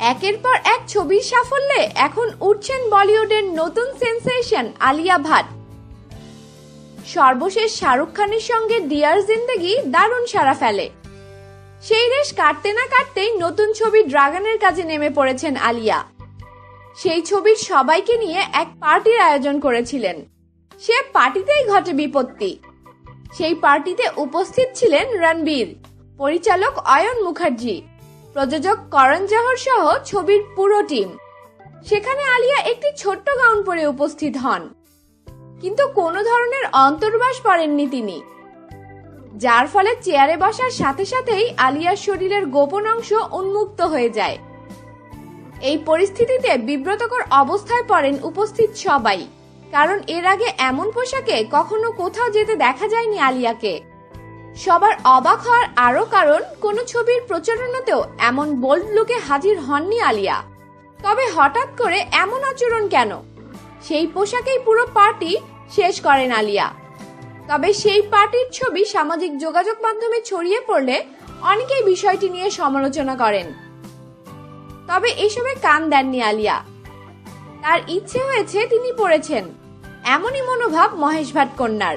একের পর এক ছবির সাফল্যে এখন উঠছেন বলিউডের নতুন সেন্সেশন আলিয়া ভাট। সর্বশেষ শাহরুখ খানের সঙ্গে ডিয়ার জিন্দেগি দারুণ সাড়া ফেলে। সেই রেশ কাটতে না কাটতেই নতুন ছবি ড্রাগনের কাজে নেমে পড়েছেন আলিয়া। সেই ছবির সবাইকে নিয়ে এক পার্টির আয়োজন করেছিলেন। সে পার্টিতেই ঘটে বিপত্তি। সেই পার্টিতে উপস্থিত ছিলেন রণবীর, পরিচালক অয়ন মুখার্জি প্রযোজক করণ জহর সহ ছবির পুরো টিম। সেখানে আলিয়া একটি ছোট্ট গাউন পরে উপস্থিত হন। কিন্তু কোনো ধরনের অন্তর্বাস পড়েননি তিনি। যার ফলে চেয়ারে বসার সাথে সাথেই আলিয়ার শরীরের গোপন অংশ উন্মুক্ত হয়ে যায়। এই পরিস্থিতিতে বিব্রতকর অবস্থায় পড়েন উপস্থিত সবাই। কারণ এর আগে এমন পোশাকে কখনো কোথাও যেতে দেখা যায়নি আলিয়াকে। সবার অবাক হওয়ার আরও কারণ, কোনো ছবির প্রচারণাতেও এমন বোল্ড লুকে হাজির হননি আলিয়া। তবে হঠাৎ করে এমন আচরণ কেন? সেই পোশাকেই পুরো পার্টি শেষ করেন আলিয়া। তবে সেই পার্টির ছবি সামাজিক যোগাযোগ মাধ্যমে ছড়িয়ে পড়লে অনেকেই বিষয়টি নিয়ে সমালোচনা করেন। তবে এসবে কান দেননি আলিয়া। তার ইচ্ছে হয়েছে তিনি পড়েছেন। এমনই মনোভাব মহেশ ভাট কন্যার